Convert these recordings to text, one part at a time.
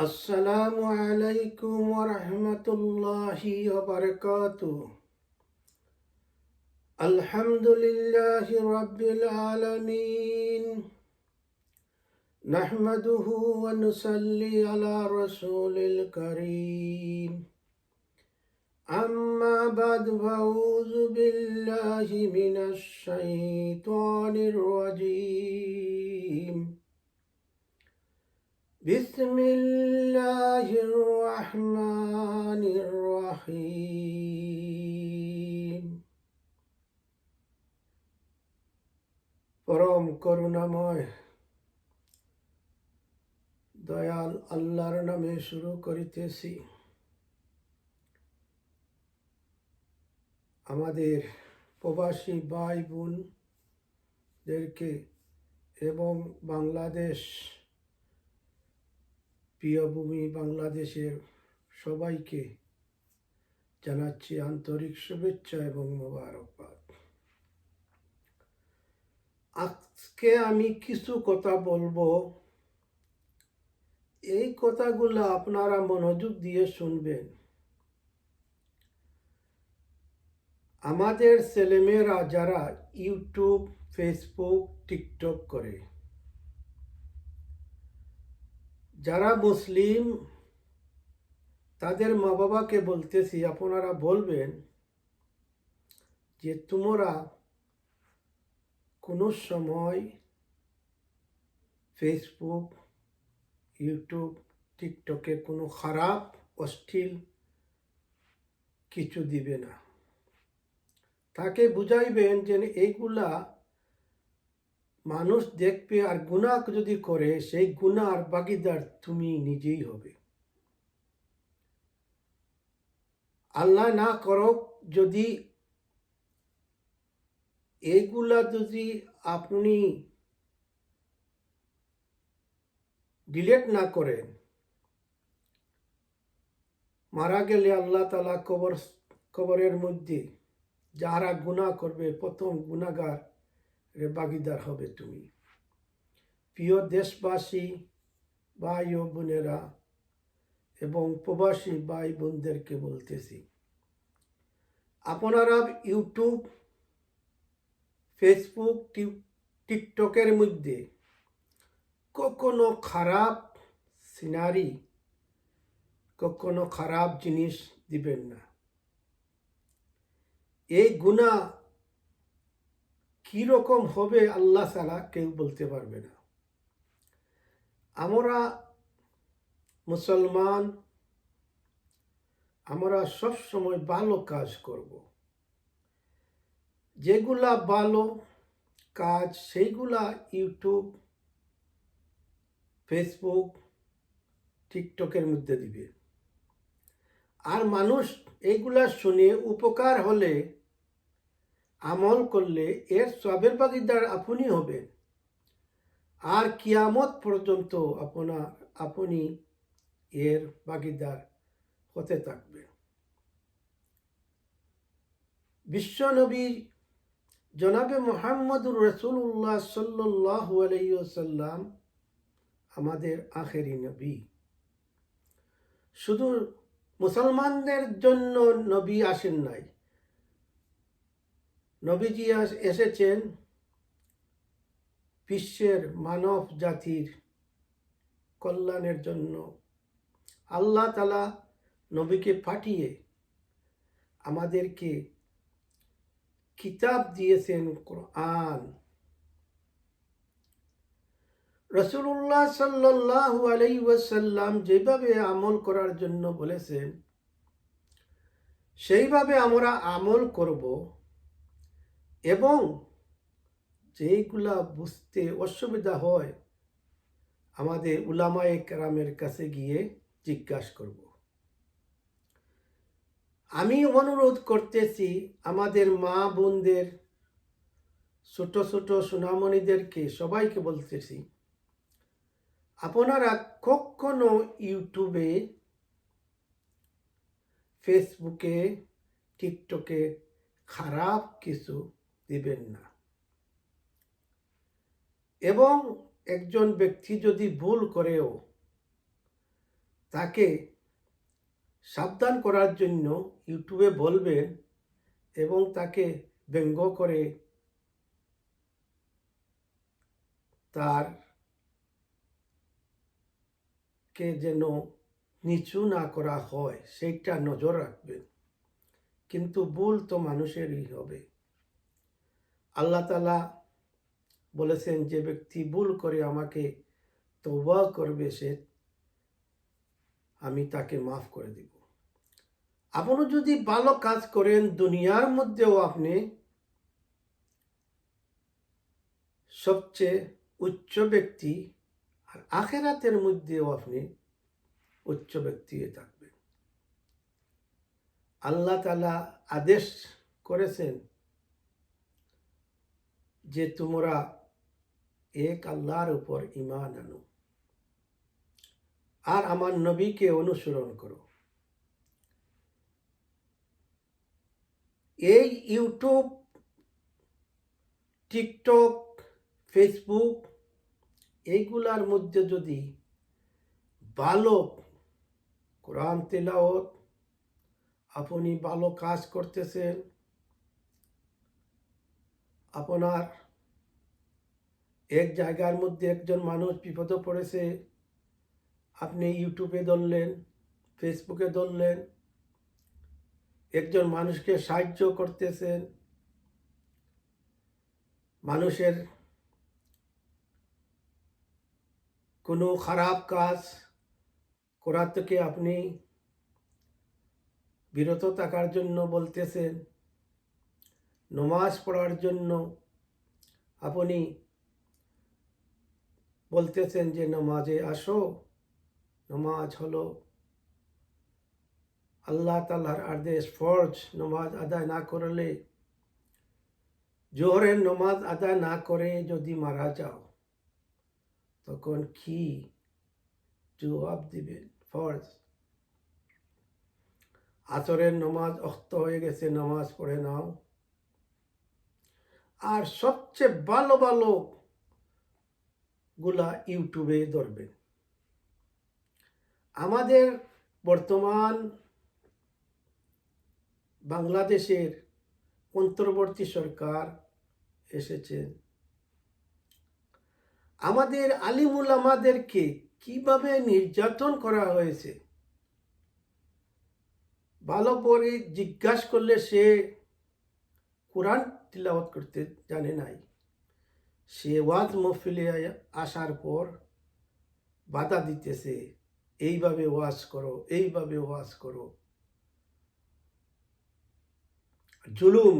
السلام عليكم ورحمة الله وبركاته. الحمد لله رب العالمين. نحمده ونصلي على رسول الكريم. أما بعد فأعوذ بالله من الشيطان الرجيم. بسم الله الرحمن الرحيم পরম করুণাময় দয়াল আল্লাহর নামে শুরু করিতেছি আমাদের প্রবাসী ভাই বোনদেরকে এবং বাংলাদেশ প্রিয়ভূমি বাংলাদেশের সবাইকে জানাচ্ছি আন্তরিক শুভেচ্ছা এবং মোবারকবাদ। আজকে আমি কিছু কথা বলব। এই কথাগুলো আপনারা মনোযোগ দিয়ে শুনবেন। আমাদের ছেলেমেয়েরা যারা ইউটিউব, ফেসবুক, টিকটক করে যারা মুসলিম, তাদের মা বাবাকে বলতেছি, আপনারা বলবেন যে তোমরা কোনো সময় ফেসবুক ইউটিউব টিকটকে কোনো খারাপ, অশ্লীল কিছু দিবে না। তাকে বুঝাইবেন যে এইগুলা মানুষ দেখবে আর গুণা যদি করে, সেই গুনার বাগিদার তুমি নিজেই হবে। আল্লাহ না করক, যদি এইগুলা যদি আপনি ডিলেট না করেন, মারা গেলে আল্লাহ তালা কবর, কবরের মধ্যে যারা গুণা করবে, প্রথম গুণাগার রে ভাগিদার হবে তুমি। প্রিয় দেশবাসী, ভাই ও বোনেরা এবং প্রবাসী ভাই বোনদেরকে বলতেছি, আপনারা ইউটিউব, ফেসবুক টিকটকের মধ্যে কখনো খারাপ সিনারি, কখনো খারাপ জিনিস দিবেন না। এই গুণা কীরকম হবে আল্লাহ সালা কেউ বলতে পারবে না। আমরা মুসলমান, আমরা সব সময় ভালো কাজ করব। যেগুলা ভালো কাজ, সেইগুলা ইউটিউব, ফেসবুক, টিকটকের মধ্যে দিবে। আর মানুষ এইগুলা শুনে উপকার হলে আমল করলে এর সবের বাগিদার আপনি হবেন। আর কিয়ামত পর্যন্ত আপনার আপনি এর বাগিদার হতে থাকবে বিশ্বনবী জনাবে মোহাম্মদুর রসুল্লাহ সাল্লাহ আলাইসাল্লাম আমাদের আখেরি নবী। শুধু মুসলমানদের জন্য নবী আসেন নাই নবীজি এসেছেন বিশ্বের মানব জাতির কল্যাণের জন্য। আল্লাহ তালা নবীকে পাঠিয়ে আমাদেরকে কিতাব দিয়েছেন কোরআন। রসুল্লাহ সাল্লাহ আলাই ওয়াসাল্লাম যেভাবে আমল করার জন্য বলেছেন, সেইভাবে আমরা আমল করব। এবং যেইগুলা বুঝতে অসুবিধা হয়, আমাদের উলামায়ে কেরামের কাছে গিয়ে জিজ্ঞাসা করব। আমি অনুরোধ করতেছি আমাদের মা বোনদের, ছোট ছোট সোনামণিদেরকে সবাইকে বলতেছি, আপনারা কখনো ইউটিউবে, ফেসবুকে, টিকটকে খারাপ কিছু দিবেন না। এবং একজন ব্যক্তি যদি ভুল করেও তাকে সাবধান করার জন্য ইউটিউবে বলবেন এবং তাকে ব্যঙ্গ করে তার কে যেন নিচু না করা হয়, সেইটা নজর রাখবেন। কিন্তু ভুল তো মানুষেরই হবে। আল্লাহ তালা বলেছেন, যে ব্যক্তি ভুল করে আমাকে তওবা করবে, সে আমি তাকে মাফ করে দিব। আপনি যদি ভালো কাজ করেন, দুনিয়ার মধ্যেও আপনি সবচেয়ে উচ্চ ব্যক্তি আর আখেরাতের মধ্যেও আপনি উচ্চ ব্যক্তি থাকবেন। আল্লাহ তালা আদেশ করেছেন যে তোমরা এক আল্লাহর উপর ইমান আনো। আর আমার নবীকে অনুসরণ করো। এই ইউটিউব, টিকটক, ফেসবুক, এইগুলার মধ্যে যদি ভালো কোরআন তেলাওত আপনি ভালো কাজ করতেছেন, আপনার এক জায়গার মধ্যে একজন মানুষ বিপদে পড়েছে, আপনি ইউটিউবে ধরলেন, ফেসবুকে ধরলেন, একজন মানুষকে সাহায্য করতেছেন, মানুষের কোনো খারাপ কাজ করার থেকে আপনি বিরত থাকার জন্য বলতেছেন, নমাজ পড়ার জন্য আপনি বলতেছেন যে, নমাজে আসো, নমাজ হলো আল্লাহ তালার আদেশ, ফরজ নমাজ আদায় না করলে, জোহরের নমাজ আদায় না করে যদি মারা যাও, তখন কি জবাব দিবেন? ফরজ। আচরের নমাজ অক্ত হয়ে গেছে, নামাজ পড়ে নাও। আর সবচেয়ে ভালো ভালো গুলা ইউটিউবে ধরবেন আমাদের বর্তমান বাংলাদেশের অন্তর্বর্তী সরকার এসেছেন আমাদের আলিমুল আমাদেরকে কীভাবে নির্যাতন করা হয়েছে? ভালো করে জিজ্ঞাসা করলে সে কোরআন তিলাওয়াত করতে জানে নাই। সে ওয়াজ মহফিলে আসার পর বাধা দিতেছে, এইভাবে ওয়াজ করো, এইভাবে ওয়াজ করো। জুলুম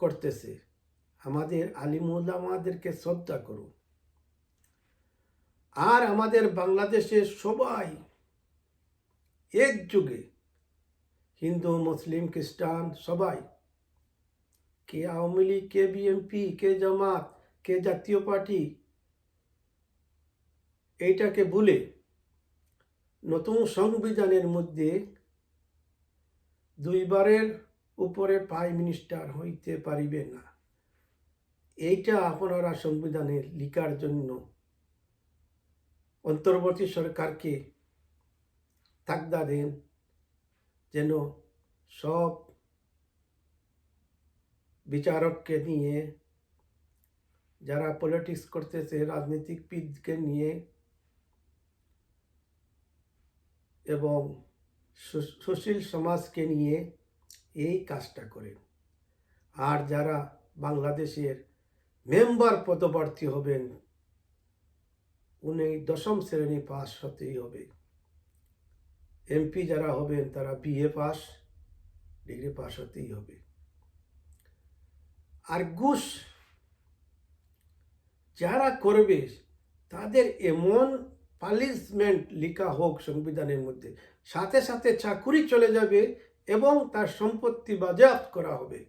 করতেছে। আমাদের আলিমুল্লামাদেরকে শ্রদ্ধা করো আর আমাদের বাংলাদেশে সবাই এক যুগে হিন্দু, মুসলিম, খ্রিস্টান সবাই, কে আওয়ামী লীগ, কে বিএনপি, কে জামাত কে জাতীয় পার্টি? এইটাকে ভুলে নতুন সংবিধানের মধ্যে দুইবারের উপরে প্রাইম মিনিস্টার হইতে পারিবে না। এইটা আপনারা সংবিধানে লিখার জন্য অন্তর্বর্তী সরকারকে তাকদা দেন যেন সব বিচারককে নিয়ে যারা পলিটিক্স করতেছে রাজনীতিকবিদকে নিয়ে এবং সুশীল সমাজকে নিয়ে এই কাজটা করেন। আর যারা বাংলাদেশের মেম্বার পদপ্রার্থী হবেন, উনি দশম শ্রেণি পাস হতেই হবে। এমপি যারা হবেন, তারা বিএ পাস ডিগ্রি পাস হতেই হবে। আর ঘুষ যারা করবে, তাদের এমন পালিশমেন্ট লেখা হোক সংবিধানের মধ্যে। সাথে সাথে চাকুরি চলে যাবে এবং তার সম্পত্তি বাজেয়াপ্ত করা হবে।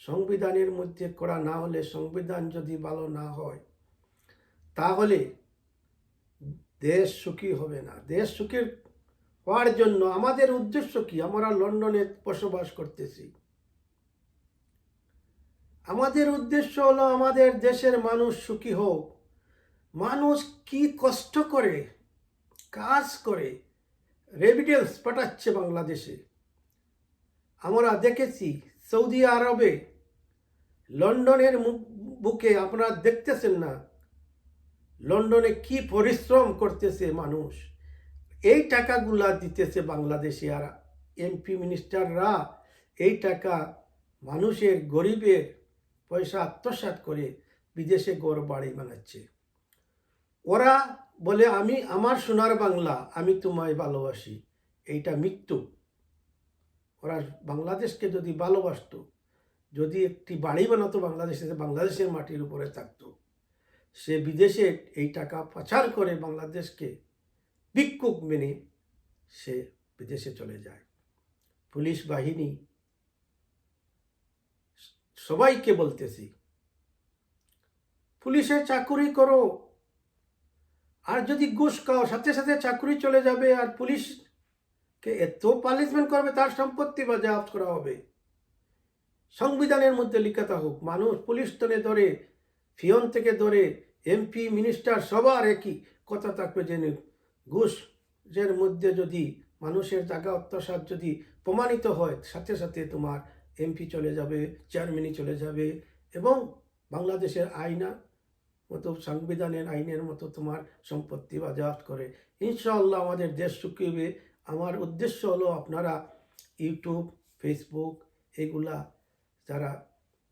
সংবিধানের মধ্যে করা না হলে সংবিধান যদি ভালো না হয়, তাহলে দেশ সুখী হবে না। দেশ সুখের হওয়ার জন্য আমাদের উদ্দেশ্য কি? আমরা লন্ডনে বসবাস করতেছি। আমাদের উদ্দেশ্য হলো আমাদের দেশের মানুষ সুখী হোক। মানুষ কি কষ্ট করে, কাজ করে রেভিডেন্স পাঠাচ্ছে বাংলাদেশে। আমরা দেখেছি সৌদি আরবে, লন্ডনের বুকে আপনারা দেখতেছেন না, লন্ডনে কি পরিশ্রম করতেছে মানুষ। এই টাকাগুলা দিতেছে বাংলাদেশে আর এমপি মিনিস্টাররা। এই টাকা মানুষের গরিবের পয়সা আত্মসাৎ করে বিদেশে গড় বাড়ি বানাচ্ছে। ওরা বলে, আমি আমার সোনার বাংলা, আমি তোমায় ভালোবাসি। এইটা মৃত্যু। ওরা বাংলাদেশকে যদি ভালোবাসতো, যদি একটি বাড়ি বানাতো বাংলাদেশে বাংলাদেশের মাটির উপরে থাকতো। সে বিদেশে এই টাকা পাচার করে বাংলাদেশকে ভিক্ষুক মেনে সে বিদেশে চলে যায়। পুলিশ বাহিনী সবাইকে বলতেছি, পুলিশে চাকুরি করো। আর যদি ঘুষ খাও, সাথে সাথে চাকুরি চলে যাবে। আর পুলিশকে এত পানিশমেন্ট করবে, তার সম্পত্তি বাজেয়াপ্ত করা হবে। সংবিধানের মধ্যে লিখা থাকুক, মানুষ পুলিশ তনে ধরে, ফিয়ন থেকে ধরে, এমপি, মিনিস্টার সবার একই কথা থাকবে যে ঘুষ যের মধ্যে যদি মানুষের জায়গা অত্যাচার যদি প্রমাণিত হয়, সাথে সাথে তোমার এমপি চলে যাবে চেয়ারম্যানই চলে যাবে এবং বাংলাদেশের আইনা মতো, সংবিধানের আইনের মতো তোমার সম্পত্তি বাজেয়াপ্ত করে। ইনশাআল্লাহ আমাদের দেশ সুখী আমার উদ্দেশ্য হলো আপনারা ইউটিউব, ফেসবুক এগুলা যারা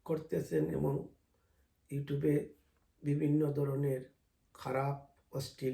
করতেছেন এবং ইউটিউবে বিভিন্ন ধরনের খারাপ অশ্লীল